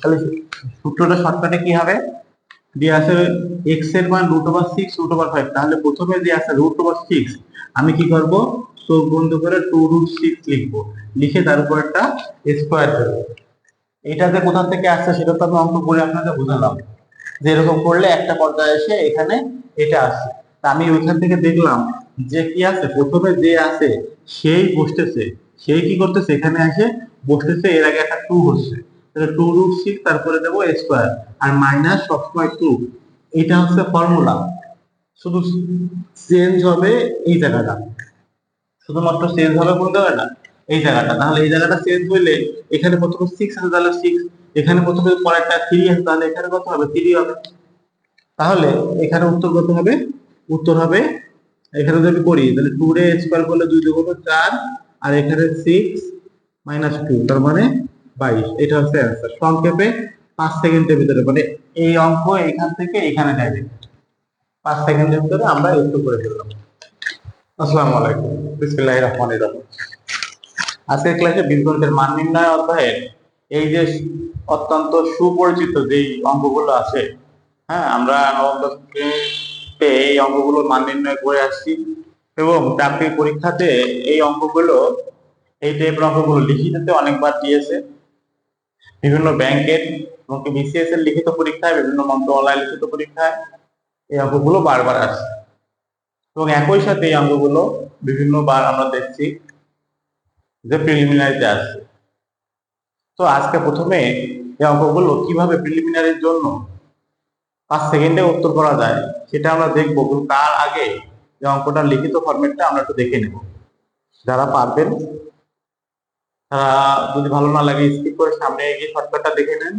তাহলে সূত্রটা শর্টকাটে কি হবে? দিয়ে আছে এক্সের মান root over six root over five তাহলে প্রথমে দিয়ে আছে রুট ওভার সিক্স আমি কি করব? চোখ বন্ধ করে টু রুট সিক্স লিখব। লিখে তার উপর একটা স্কোয়ার দেবো এটা যে কোথা থেকে আসছে সেটা তো আমি অঙ্ক করে আপনাদের বোঝালাম। যে এরকম করলে একটা পর্যায়ে এসে এখানে এটা আসছে। তা আমি ওইখান থেকে দেখলাম যে কি আছে? প্রথমে যে আছে, সেই বসতেছে। সেই কি করতেছে? এখানে এসে বসতেছে, এর আগে একটা টু হচ্ছে। তাহলে টু রুট সিক্স তারপরে দেবো স্কোয়ার আর মাইনাস সবসময় টু এটা হচ্ছে ফর্মুলা শুধু চেঞ্জ হবে এই জায়গাটা। শুধুমাত্র চেঞ্জ হবে কোন জায়গাটা? এই জায়গাটা। তাহলে এই জায়গাটা চেঞ্জ হইলে এখানে প্রথমে সিক্স আছে, তাহলে সিক্স এখানে প্রথমে পরেরটা থ্রি আছে, তাহলে এখানে কত হবে? থ্রি হবে। তাহলে এখানে উত্তর কত হবে? উত্তর হবে, এখানে যদি করি, তাহলে টু রে স্কোয়ার করলে দুই দুগুণ চার, আর এখানে সিক্স মাইনাস টু তার মানে বাইশ, এটা হচ্ছে অ্যান্সার সংক্ষেপে পাঁচ সেকেন্ডের ভিতরে মানে এই অঙ্ক এখান থেকে এখানে যাবে পাঁচ সেকেন্ডের ভিতরে আমরা উত্তর করে ফেললাম আসসালামু আলাইকুম। বিসমিল্লাহির রহমানির রহিম। আজকের ক্লাসে বীজগণিতের মান নির্ণয় অধ্যায়ের এই যে অত্যন্ত সুপরিচিত যেই অঙ্কগুলো আছে হ্যাঁ আমরা এই অঙ্কগুলো মান নির্ণয় করে আসছি এবং চাকরির পরীক্ষাতে এই অঙ্কগুলো, এই টাইপের অঙ্কগুলো লিখিততে অনেকবার দিয়েছে। বিভিন্ন ব্যাংকের এমনকি বিসিএস এর লিখিত পরীক্ষায়, বিভিন্ন মন্ত্রণালয় লিখিত পরীক্ষায় এই অঙ্কগুলো বারবার আসে এবং একই সাথে এই অঙ্কগুলো বিভিন্নবার আমরা দেখছি যে প্রিলিমিনারিতে আসছে। তো আজকে প্রথমে এই অঙ্কগুলো কীভাবে প্রিলিমিনারির জন্য পাঁচ সেকেন্ডে উত্তর করা যায়, সেটা আমরা দেখব। তার আগে এই অঙ্কটার লিখিত ফরম্যাটটা আমরা একটু দেখে নেব। যারা পারবেন তারা যদি ভালো না লাগে স্কিপ করে সামনে এগিয়ে শর্টকাটটা দেখে নেন।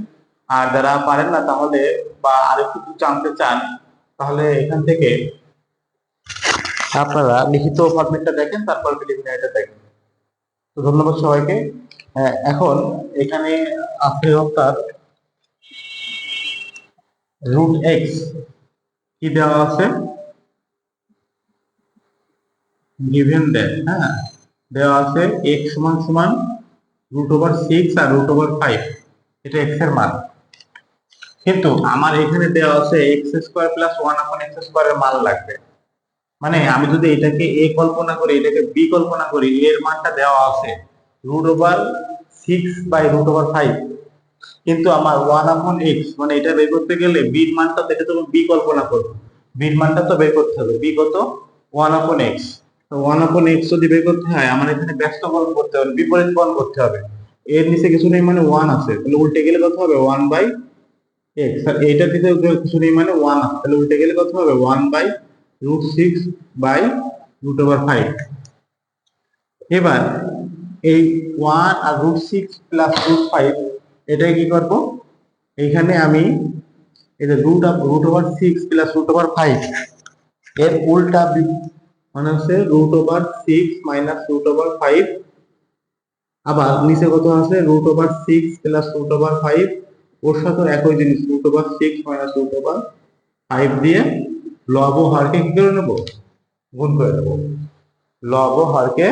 আর যারা পারেন না তাহলে বা আরেকটু কিছু জানতে চান তাহলে এখান থেকে আপনারা লিখিত ফরম্যাটটা দেখেন তারপর প্রিলিমিনারিটা দেখেন। তো ধন্যবাদ সবাইকে। হ্যাঁ, এখন এখানে আছে আপনার রুট এক্স কি দেওয়া আছে? গিভেন দেয় হ্যাঁ দেওয়া আছে এক্স সমান সমান রুট ওভার সিক্স আর রুট ওভার ফাইভ এটা এক্সের মান। কিন্তু আমার এখানে দেওয়া আছে x square plus one upon x স্কোয়ারের মান লাগবে। মানে আমি যদি এটাকে এ কল্পনা করি, এটাকে বি কল্পনা করি, এর মানটা দেওয়া আছে root over six by root over five কিন্তু আমার ওয়ান আপন এক্স মানে এটা বের করতে গেলে বির মানটা থেকে তো বি কল্পনা করব। বির মানটা তো বের করতে হবে। বি কত? ওয়ান আপন এক্স ওয়ান আপন এক্স যদি বের করতে হয়, আমার এখানে ব্যস্ত বরণ করতে হবে, বিপরীত বরণ করতে হবে। এর নিচে কিছু নেই মানে ওয়ান আছে, তাহলে উল্টে গেলে কত হবে? ওয়ান বাই এক্স আর এইটার দিকে কিছু নেই মানে ওয়ান আছে, তাহলে উল্টে গেলে কত হবে? One by root six by root over five এবার এই ওয়ান আর root six plus root five এটাকে কি করব? এইখানে আমি এই যে root of root over six plus root over five এর উল্টা মানে হচ্ছে root over six minus root over five আবার নিচে কত আছে root over six plus root over five ওর সাথে একই জিনিস root over six minus root over five দিয়ে লব ও হরকে কি করে নেব গুণ করে নেব লব ও হারকে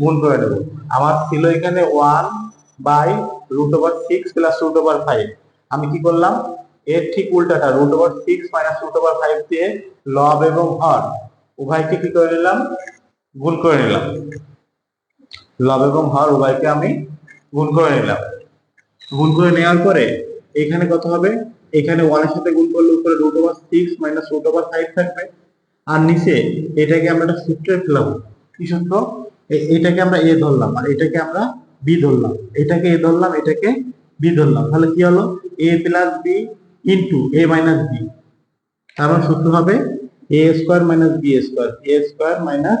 গুণ করে নেব আমার ছিল এখানে one by root over six plus root over five আমি কি করলাম এর ঠিক উল্টাটা root over six minus root over five দিয়ে লব এবং হর উভয়কে কি করে নিলাম? গুণ করে নিলাম। লব এবং হর উভয়কে আমি গুণ করে নিলাম। গুণ করে নেওয়ার পরে এখানে কত হবে? এখানে ওয়ানের সাথে গুণ করলে উপরে root over six minus root over five থাকবে। আর নিচে এটাকে আমরা একটা সূত্রে ফেলাবো। কি সূত্র? এটাকে আমরা এ ধরলাম আর এটাকে আমরা বি ধরলাম। এটাকে এ ধরলাম, এটাকে বি ধরলাম। তাহলে কি হলো? A plus b into a minus b তার মানে সূত্র হবে a square minus b square a square minus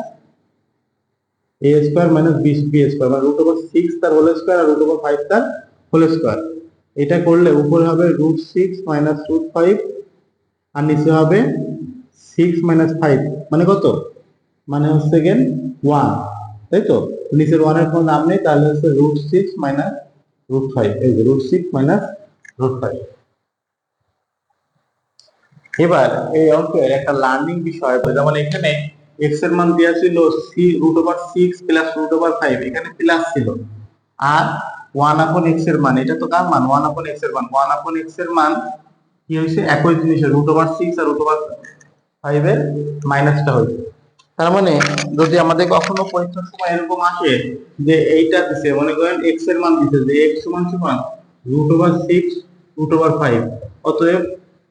a square minus b b square মানে রুট ওভার সিক্স তার হোল স্কোয়ার আর রুট ওভার ফাইভ তার হোল স্কোয়ার এটা করলে উপরে হবে root six minus root five আর নিচে হবে সিক্স মাইনাস ফাইভ মানে কত? মানে হচ্ছে গেন ওয়ান তাই তো? নিচের ওয়ানের কোনো নাম নেই, তাহলে হচ্ছে root six minus root five এই root six minus root five এবার এই অঙ্কের একটা লার্নিং বিষয় যেমন এখানে এক্সের মান দেওয়া ছিল C root over six plus root over five এখানে প্লাস ছিল। আর ওয়ান আপন এক্সের মান, এটা তো কার মান? ওয়ান আপন এক্সের মান। ওয়ান আপন এক্সের মান কি হয়েছে? একই জিনিসের রুট ওভার সিক্স আর রুট ওভার ফাইভ এর মাইনাসটা হয়েছে। তার মানে যদি আমাদের কখনো পরীক্ষার সময় এরকম আসে যে এইটা দিছে, মনে করেন এক্সের মান দিছে, যে এক্স সমান সমান root over six root over five অতএব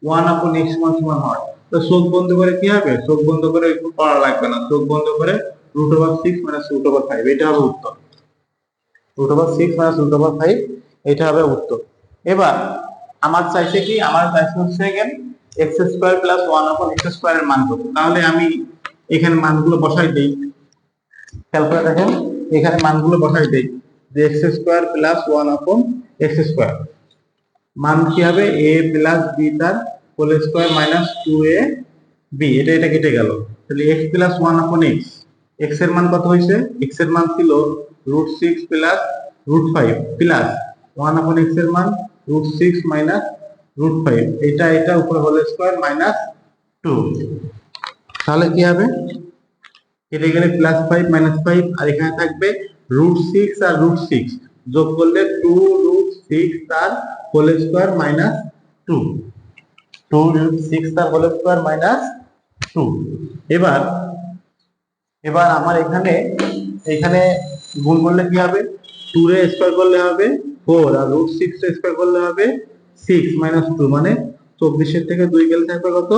ওয়ান আপন এক্স সমান সমান হয় তো চোখ বন্ধ করে কি হবে চোখ বন্ধ করে একটু পড়া লাগবে না চোখ বন্ধ করে root over six minus root over five এটা হবে উত্তর root over six minus root over five এটা হবে উত্তর এবার আমার চাইছে কি আমার চাইছে হচ্ছে gain x square plus one upon x স্কোয়ারের মান কত তাহলে আমি এখানে মানগুলো বসাই দিই খেয়াল করে দেখেন এখানে মানগুলো বসাই দিই যে x square plus one upon x square মান কি হবে? এ প্লাস বি তার whole square minus two a b এটা এটা কেটে গেল। তাহলে x plus one upon x এক্সের মান কত হয়েছে? এক্সের মান ছিল root six plus root five plus one upon এক্সের মান root six minus root five এটা এটা উপরে হোল স্কোয়ার মাইনাস টু তাহলে কি হবে? কেটে গেলে প্লাস ফাইভ মাইনাস ফাইভ আর এখানে থাকবে রুট সিক্স আর রুট সিক্স যোগ করলে টু রুট সিক্স তার whole square minus two two root six তার হোল স্কোয়ার মাইনাস টু এবার এবার আমার এখানে এখানে গুণ করলে কি হবে? টু রে স্কোয়ার করলে হবে ফোর আর রুট সিক্স স্কোয়ার করলে হবে সিক্স মাইনাস টু মানে চব্বিশের থেকে দুই গেলে থাকবে কত?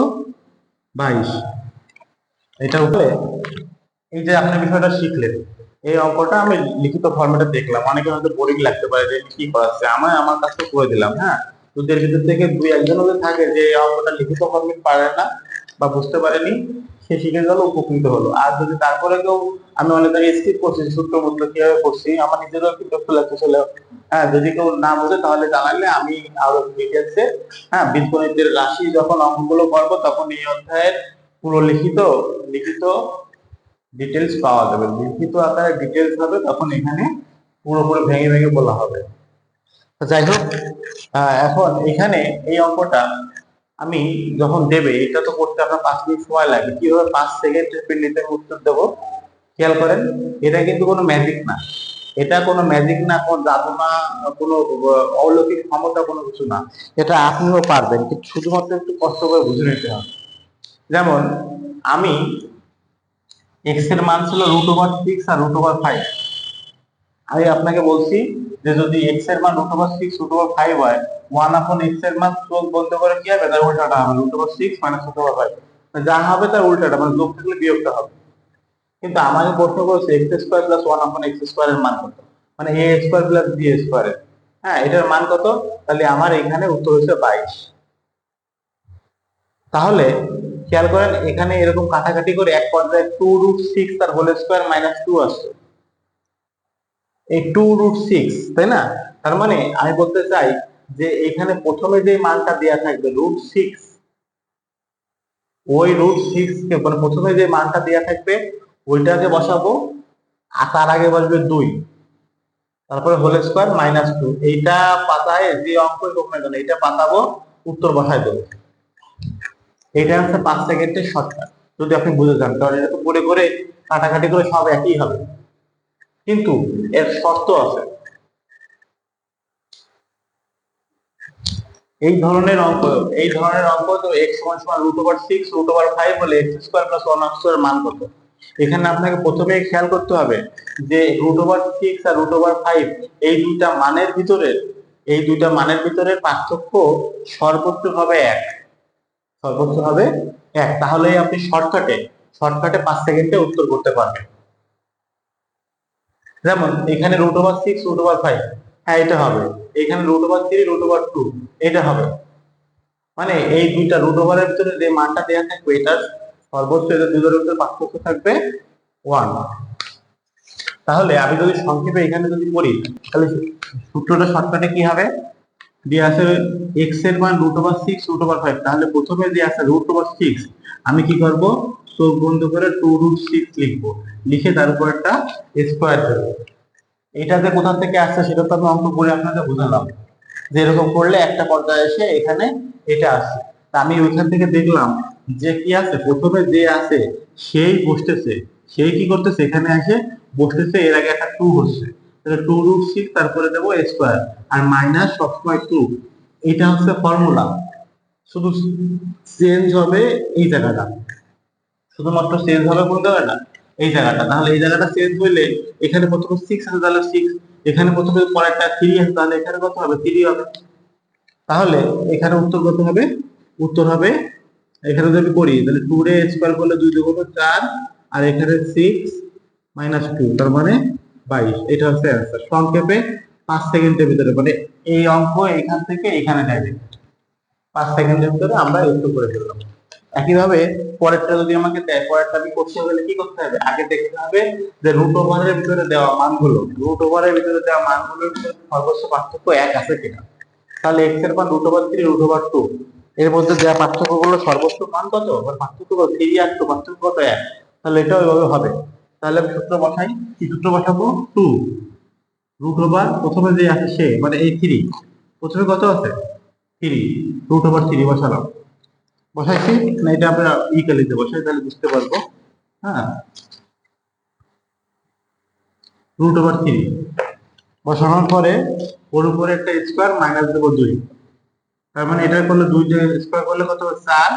বাইশ। এটা উপরে এই যে আপনি বিষয়টা শিখলেন। এই অঙ্কটা আমি লিখিত ফরম্যাটে দেখলাম। অনেকে হয়তো বোরিং লাগতে পারে যে কি করাচ্ছে? আমি আমার কাছে করে দিলাম হ্যাঁ? তোদের ভিতর থেকে দুই একজন থাকে যে এই অঙ্কটা লিখিত ফরম্যাট পারে না বা বুঝতে পারেনি, সে শিখে গেল, উপকৃত হলো। আর যদি তারপরে কেউ আমি অনেক জায়গায় স্কিপ করছি সূত্র মূল্য কীভাবে করছি, আমার নিজেরও একটু বিরক্ত লাগতেছিল হ্যাঁ? যদি কেউ না বোঝে তাহলে জানালে আমি আরও ডিটেলসে হ্যাঁ? বীজগণিতের রাশি যখন অঙ্কগুলো করব তখন এই অধ্যায়ের পুরো লিখিত লিখিত ডিটেলস পাওয়া যাবে। লিখিত আকারে ডিটেলস হবে, তখন এখানে পুরোপুরি ভেঙে ভেঙে বলা হবে। তো যাই হোক এখন এখানে এই অঙ্কটা আমি যখন দেবে, এটা তো করতে আপনার পাঁচ মিনিট সময় লাগে। কীভাবে পাঁচ সেকেন্ডের পিন্ডিতে উত্তর দেবো? খেয়াল করেন, এটা কিন্তু কোনো ম্যাজিক না। এটা কোনো ম্যাজিক না, কোনো জাদু না কোনো অলৌকিক ক্ষমতা, কোনো কিছু না। এটা আপনিও পারবেন, কিন্তু শুধুমাত্র একটু কষ্ট করে বুঝে নিতে হবে। যেমন, আমি এক্সের মান ছিল রুট ওভার সিক্স আর রুট ওভার ফাইভ আমি আপনাকে বলছি যে যদি এক্সের মান root over six root over five হয় ওয়ান আপন এক্সের মান চোখ বন্ধ করে কি হবে? তার উল্টাটা হবে root over six minus root over five যা হবে তার উল্টাটা মানে যোগ থাকলে বিয়োগটা হবে। কিন্তু আমাকে প্রশ্ন করেছে x square plus one upon x square এর মান কত? মানে a square plus b square হ্যাঁ এটার মান কত? তাহলে আমার এখানে উত্তর হচ্ছে বাইশ। তাহলে খেয়াল করেন, এখানে এরকম কাটাকাটি করে এক পর্যায়ে টু রুট সিক্স তার হোল স্কোয়ার মাইনাস টু আসছে। এই টু রুট সিক্স তাই না? তার মানে আমি বলতে চাই যে এখানে প্রথমে যে মানটা দেওয়া থাকবে রুট সিক্স ওই রুট সিক্স কে মানে প্রথমে যে মানটা দেওয়া থাকবে ওইটাকে বসাবো, আর তার আগে বসবে দুই। তারপরে হোল স্কোয়ার মাইনাস টু এইটা পাতায় যে অঙ্ক এইটা পাতাবো, উত্তর বসায় দেবো। এটা হচ্ছে পাঁচ সেকেন্ডের শর্টকাট যদি আপনি বুঝে যান, কারণ এটা তো করে করে কাটাকাটি করে সব একই হবে। কিন্তু এর শর্ত আছে। এই ধরনের অঙ্ক, এই ধরনের অঙ্ক তো এক্স সমান সমান root over six root over five হলে x square plus one square মান কত? এখানে আপনাকে প্রথমে খেয়াল করতে হবে যে রুট ওভার সিক্স আর রুট ওভার ফাইভ এই দুইটা মানের ভিতরে এই দুইটা মানের ভিতরে পার্থক্য সর্বোচ্চ হবে এক। সর্বোচ্চ হবে এক। তাহলে আপনি শর্টকাটে শর্টকাটে পাঁচ সেকেন্ডে উত্তর করতে পারবেন। যেমন, এখানে root over six root over five হ্যাঁ এটা হবে। এখানে root over three root over two এটা হবে। মানে এই দুইটা রুট ওভারের ভিতরে যে মানটা দেওয়া থাকবে এটার সর্বোচ্চ এদের দুটোর ভিতরে পার্থক্য থাকবে ওয়ান তাহলে আমি যদি সংক্ষেপে এখানে যদি করি তাহলে সূত্রটা শর্টকাটে কি হবে? দিয়ে আছে এক্সের মান root over six root over five তাহলে প্রথমে দিয়ে আছে রুট সিক্স আমি কি করব? চোখ বন্ধ করে টু রুট সিক্স লিখব। লিখে তার উপর একটা স্কোয়ার এটা যে কোথা থেকে আসছে সেটা তো আমি অঙ্ক করে আপনাদের বোঝালাম। যে এরকম করলে একটা পর্যায়ে এসে এখানে এটা আসছে তা আমি ওইখান থেকে দেখলাম যে কি আছে? প্রথমে যে আছে, সেই বসতেছে। সেই কি করতেছে? এখানে এসে বসতেছে, এর আগে একটা টু হচ্ছে। তো তাহলে টু রুট সিক্স তারপরে দেবো স্কোয়ার আর মাইনাস সবসময় টু এটা হচ্ছে ফর্মুলা শুধু চেঞ্জ হবে এই জায়গাটা। শুধুমাত্র চেঞ্জ হবে কোন জায়গাটা? এই জায়গাটা। তাহলে এই জায়গাটা চেঞ্জ হইলে এখানে প্রথমে সিক্স আছে, তাহলে সিক্স এখানে প্রথমে পরেরটা থ্রি আছে, তাহলে এখানে কত হবে? থ্রি হবে। তাহলে এখানে উত্তর কত হবে? উত্তর হবে, এখানে যদি করি, তাহলে টু রে স্কোয়ার করলে দুই দুগুণ চার, আর এখানে সিক্স মাইনাস টু তার মানে বাইশ, এটা হচ্ছে অ্যান্সার সংক্ষেপে পাঁচ সেকেন্ডের ভিতরে মানে এই অঙ্ক এখান থেকে এখানে যাবে পাঁচ সেকেন্ডের ভিতরে আমরা উত্তর করে ফেললাম একইভাবে পরেরটা যদি আমাকে দেয়, পরেরটা আমি করতে হলে কি করতে হবে? আগে দেখতে হবে যে রুট ওভারের ভিতরে দেওয়া মানগুলো রুট ওভারের ভিতরে দেওয়া মানগুলোর ভিতরে সর্বোচ্চ পার্থক্য এক আছে কিনা? তাহলে এক্সের মান root over three root over two এর মধ্যে দেওয়া পার্থক্যগুলো সর্বোচ্চ মান কত? পার্থক্য থ্রি আর টু পার্থক্য কত এক? তাহলে এটা ওইভাবে হবে। তাহলে আমি সূত্র বসাই কি সূত্র বসাবো টু রুট ওভার প্রথমে যে আছে সে মানে এই থ্রি প্রথমে কত আছে? থ্রি রুট ওভার থ্রি বসালাম। বসাইছি না এটা আমরা ই কালিতে বসাই, তাহলে বুঝতে পারব। হ্যাঁ। রুট ওভার থ্রি বসানোর পরে, ওর উপরে একটা স্কোয়ার মাইনাস দেবো দুই। তার মানে এটা করলে দুই স্কোয়ার করলে কত? চার।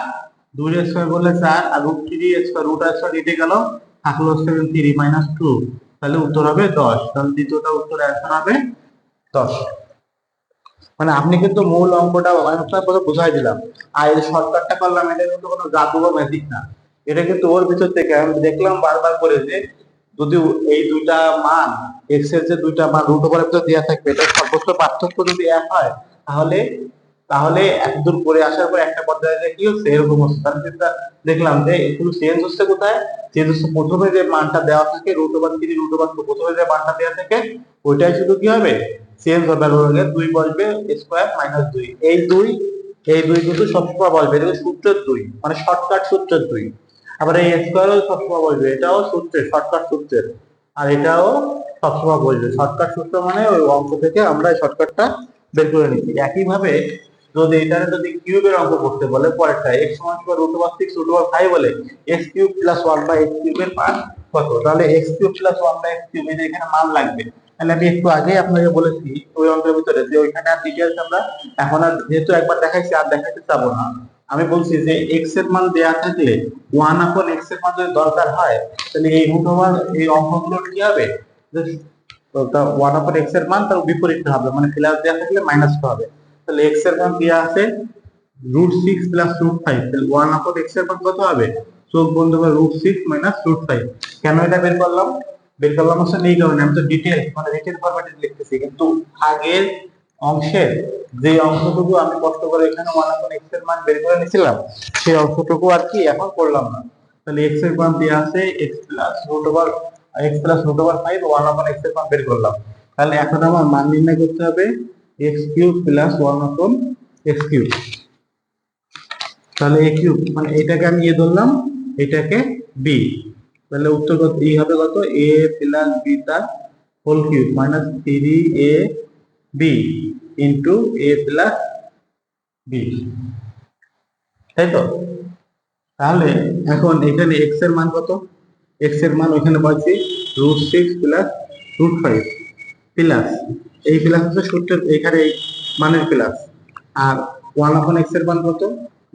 দুই স্কোয়ার করলে চার, আর root three square root square কেটে গেল। থাকল সেভেন থ্রি মাইনাস টু তাহলে উত্তর হবে দশ। তাহলে দ্বিতীয়টা উত্তর অ্যান্সার হবে দশ। মানে আপনি কিন্তু মূল অঙ্কটা অনেকটা কথা বোঝাই দিলাম। আর এই শর্টকাটটা করলাম, এটা কিন্তু কোনো জাদু বা ম্যাজিক না। এটা কিন্তু ওর ভিতর থেকে আমি দেখলাম বারবার করে যে যদি এই দুইটা মান এক্সের যে দুইটা মান রুট ওভারের ভিতর দেওয়া থাকবে এটা সর্বোচ্চ পার্থক্য যদি এক হয়, তাহলে তাহলে এত দূর করে আসার পর একটা পর্যায়ে কি হচ্ছে, এরকম হচ্ছে। তাহলে দেখলাম যে একটু চেঞ্জ হচ্ছে কোথায়? চেঞ্জ হচ্ছে প্রথমে যে মানটা দেওয়া থাকে root over three root over প্রথমে যে মানটা দেওয়া থাকে, ওইটাই শুধু কি হবে? চেঞ্জ হবে। আর দুই বসবে, স্কোয়ার মাইনাস দুই। এই দুই এই দুই কিন্তু সবসময় বসবে। এটা সূত্রের দুই? মানে শর্টকাট সূত্রের দুই। আবার এই স্কোয়ারও সবসময় বসবে। এটাও সূত্রের, শর্টকাট সূত্রের। আর এটাও সবসময় বসবে। শর্টকাট সূত্র মানে ওই অঙ্ক থেকে আমরা শর্টকাটটা বের করে নিচ্ছি। একইভাবে যদি এটারে যদি কিউবের অঙ্ক করতে বলে পরেরটা এক্স সমান সমান root over six root over বলে x cube plus one by কিউবের মান কত? তাহলে x cube plus one by এখানে মান লাগবে। তাহলে আমি একটু আগেই আপনাকে বলেছি ওই অঙ্কের ভিতরে যে ওইখানে আর ডিটেলস আমরা এখন আর যেহেতু একবার দেখাইছি, আর দেখাতে চাবো না। আমি বলছি যে এক্সের মান দেয়া থাকলে ওয়ান আপন এক্সের মান যদি দরকার হয়, তাহলে এই রুট ওভার এই অঙ্কগুলো কি হবে? ওয়ান আপন এক্সের মান তার বিপরীত হবে মানে প্লাস দেওয়া থাকলে মাইনাস হবে। তাহলে এক্সের মান দেওয়া আছে root six plus root five তাহলে ওয়ান আপন এক্সের মান কত হবে? চোখ বন্ধ করে root six minus root five কেন এটা বের করলাম? বের করলাম হচ্ছে এই কারণে, আমি তো ডিটেলস মানে রিটেন ফরম্যাটে লিখতেছি, কিন্তু আগের অংশের যে অংশটুকু আমি কষ্ট করে এখানে ওয়ান আপন এক্সের মান বের করে নিয়েছিলাম, সেই অংশটুকু আর কি এখন করলাম না। তাহলে এক্সের মান দেওয়া আছে x plus root over x plus root over five one upon এক্সের মান বের করলাম। তাহলে এখন আমার মান নির্ণয় করতে হবে x cube plus one upon x cube তাহলে এ কিউব মানে এটাকে আমি এ ধরলাম, এটাকে বি তাহলে উত্তর কত? এই হবে কত? এ প্লাস বি তার whole cube minus three a b into a plus b তাই তো? তাহলে এখন এখানে এক্সের মান কত? এক্সের মান ওইখানে পাচ্ছি root six plus root five plus এই প্লাস হচ্ছে সূত্রের এখানে এই মানের প্লাস আর ওয়ান আপন এক্সের মান কত?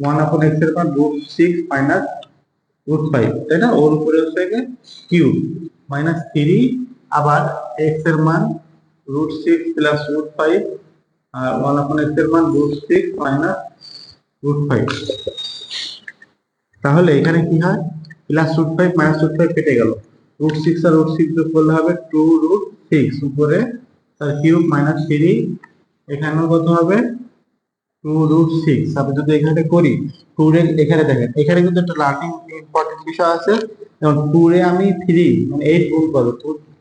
ওয়ান আপন এক্সের মান root six minus root five তাই না? ওর উপরে হচ্ছে কিউ মাইনাস থ্রি আবার এক্সের মান root six plus root five আর ওয়ান আপন এক্সের মান root six minus root five তাহলে এখানে কি হয়? Plus root five minus root five কেটে গেল। রুট সিক্স আর রুট সিক্স যোগ করলে হবে টু রুট সিক্স উপরে তার কিউব মাইনাস থ্রি এখানেও কত হবে? টু রুট সিক্স আমি যদি এখানে করি টু রে এখানে দেখেন, এখানে কিন্তু একটা লার্নিং ইম্পর্টেন্ট বিষয় আছে। যেমন টু রে আমি থ্রি মানে এইট গুণ করব।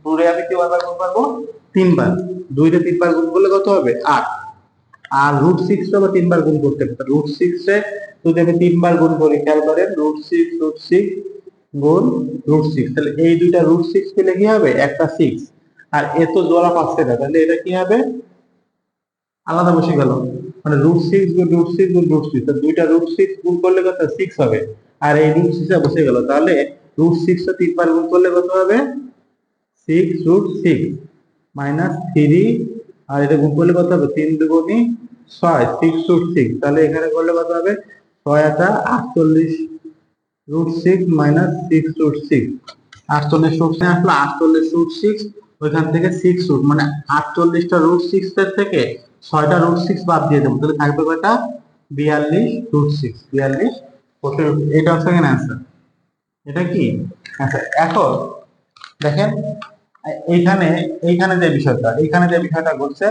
টু রে আমি কয়বার গুণ করব, তিনবার। দুই রে তিনবার গুণ করলে কত হবে? আট। আর রুট সিক্স আবার তিনবার গুণ করতে হবে। রুট সিক্স যদি আমি তিনবার গুণ করি, খেয়াল করেন রুট সিক্স রুট সিক্স গুণ রুট সিক্স তাহলে এই দুইটা রুট সিক্স পেলে কি হবে? একটা সিক্স আর এ তো জোড়া পাচ্ছে না, তাহলে এটা কি হবে? আলাদা বসে গেল। মানে রুট সিক্স গুণ রুট সিক্স গুণ রুট সিক্স দুইটা রুট সিক্স গুণ করলে কত? সিক্স হবে। আর এই রুট সিক্স বসে গেল, তাহলে রুট সিক্স তিনবার গুণ করলে কত হবে? Six root six minus three আর এটা গুণ করলে কত হবে? তিন দুগুণি ছয় সিক্স রুট সিক্স তাহলে এখানে করলে কত হবে? ছয় আটা আটচল্লিশ root six minus six root six আটচল্লিশ রুট আসলো আটচল্লিশ রুট সিক্স ওইখান থেকে সিক্স রুট মানে আটচল্লিশটা রুট সিক্স এর থেকে ছয়টা রুট সিক্স বাদ দিয়ে দেবো। তাহলে থাকবে কয়টা? বিয়াল্লিশ রুট সিক্স বিয়াল্লিশ এটা হচ্ছে এখানে অ্যান্সার এটা কি? আচ্ছা এখন দেখেন, এইখানে এইখানে যে বিষয়টা, এইখানে যে বিষয়টা ঘটছে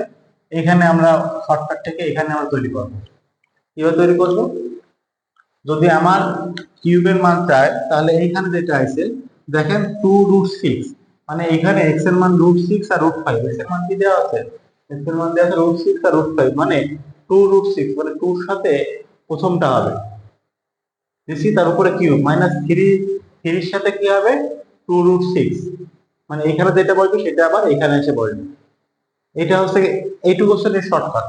এখানে আমরা শর্টকাট থেকে এখানে আমরা তৈরি করব। কীভাবে তৈরি করব? যদি আমার কিউবের মান চায়, তাহলে এইখানে যেটা আছে, দেখেন টু রুট সিক্স মানে এখানে এক্সের মান রুট সিক্স আর রুট ফাইভ এর মান কি দেওয়া আছে? এক্সের মান দেওয়া আছে রুট সিক্স আর রুট ফাইভ মানে টু রুট সিক্স মানে টুর সাথে প্রথমটা হবে। দিছি তার উপরে কি কিউব মাইনাস থ্রি থ্রির সাথে কি হবে? টু রুট সিক্স মানে এখানে যেটা বলবে সেটা আবার এখানে এসে বলবে। এটা হচ্ছে এইটুকু হচ্ছে শর্টকাট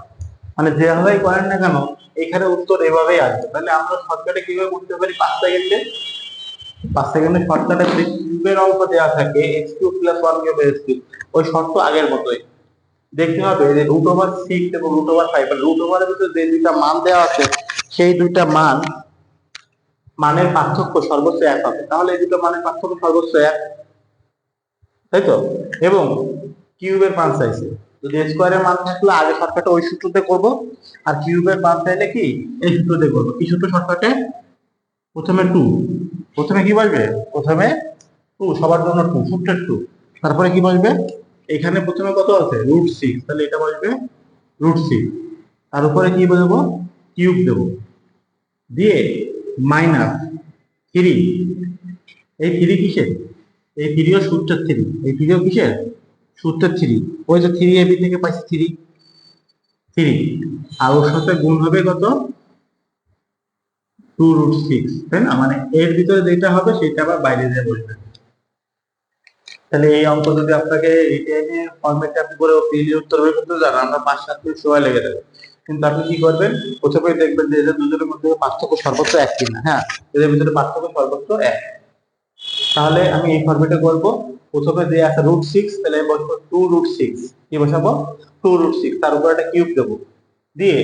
মানে যেভাবেই করেন না কেন, এখানে উত্তর এভাবেই আসবে। তাহলে আমরা শর্টকাটে কীভাবে করতে পারি? পাঁচ সেকেন্ডে পাঁচ সেকেন্ডে শর্টকাটে যদি কিউবের অঙ্ক দেওয়া থাকে x cube plus one cube x cube ওই শর্ত আগের মতোই। দেখতে হবে যে রুট ওভার সিক্স এবং রুট ওভার ফাইভ রুট ওভারের ভিতরে যে দুইটা মান দেওয়া আছে, সেই দুইটা মান, মানের পার্থক্য সর্বোচ্চ এক হবে। তাহলে এই দুটো মানের পার্থক্য সর্বোচ্চ এক। তাই তো? এবং কিউবের মান চাইছে। যদি স্কোয়ারের মান থাকলে আগে শর্টকাটে ওই সূত্রতে করব, আর কিউবের মান চাইলে কি? এই সূত্রতে করব। কি সূত্র শর্টকাটে প্রথমে টু প্রথমে কি বলবে প্রথমে টু সবার জন্য টু সূত্রের টু তারপরে কি বলবে এখানে প্রথমে কত আছে? রুট সিক্স তাহলে এটা বলবে রুট সিক্স তার উপরে কি বলব কিউব দেবো। দিয়ে মাইনাস থ্রি এই থ্রি কিসের? এই থ্রিও সূত্রের থ্রি এই থ্রিও কিসের? সূত্রের থ্রি ওই যে থ্রি এবি থেকে পাইছি থ্রি থ্রি আর ওর সাথে গুণ হবে কত? টু রুট সিক্স তাই না? মানে এর ভিতরে যেটা হবে সেটা আবার বাইরে দিয়ে বসবে তাহলে এই অঙ্ক যদি আপনাকে রিটেনে ফর্মেটে আপনি করে পিএলি উত্তর বের করতে যান আমরা পাঁচ সাত মিনিট সময় লেগে যাবে। কিন্তু আপনি কি করবেন? প্রথমে দেখবেন যে এদের দুজনের মধ্যে পার্থক্য সর্বোচ্চ এক কিনা হ্যাঁ? এদের ভিতরে পার্থক্য সর্বোচ্চ এক। তাহলে আমি এই ফর্মেটে করব। প্রথমে যে আছে রুট সিক্স তাহলে আমি বসবো টু রুট সিক্স কি বসাবো? টু রুট সিক্স তার উপর একটা কিউব দেবো। দিয়ে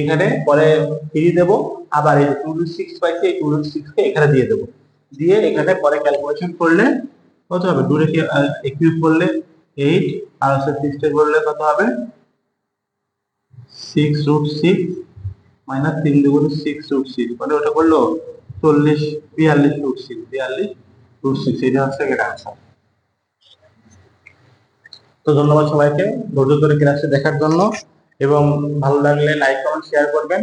এখানে পরে থ্রি দেবো। আবার এই টু রুট সিক্স পাইছি, এই টু রুট সিক্সকে এখানে দিয়ে দেবো। দিয়ে এখানে পরে ক্যালকুলেশন করলে কত হবে? দূরে কিউব করলে এইট আর হচ্ছে সিক্সটি করলে কত হবে? সিক্স রুট সিক্স মাইনাস তিন দুগুণ সিক্স রুট সিক্স মানে ওটা করল চল্লিশ, বিয়াল্লিশ রুট সিক্স বিয়াল্লিশ রুট সিক্স এটা হচ্ছে এর আনসার তো ধন্যবাদ সবাইকে, ধৈর্য ধরে ক্লাসে দেখার জন্য, এবং ভালো লাগলে লাইক কমেন্ট শেয়ার করবেন।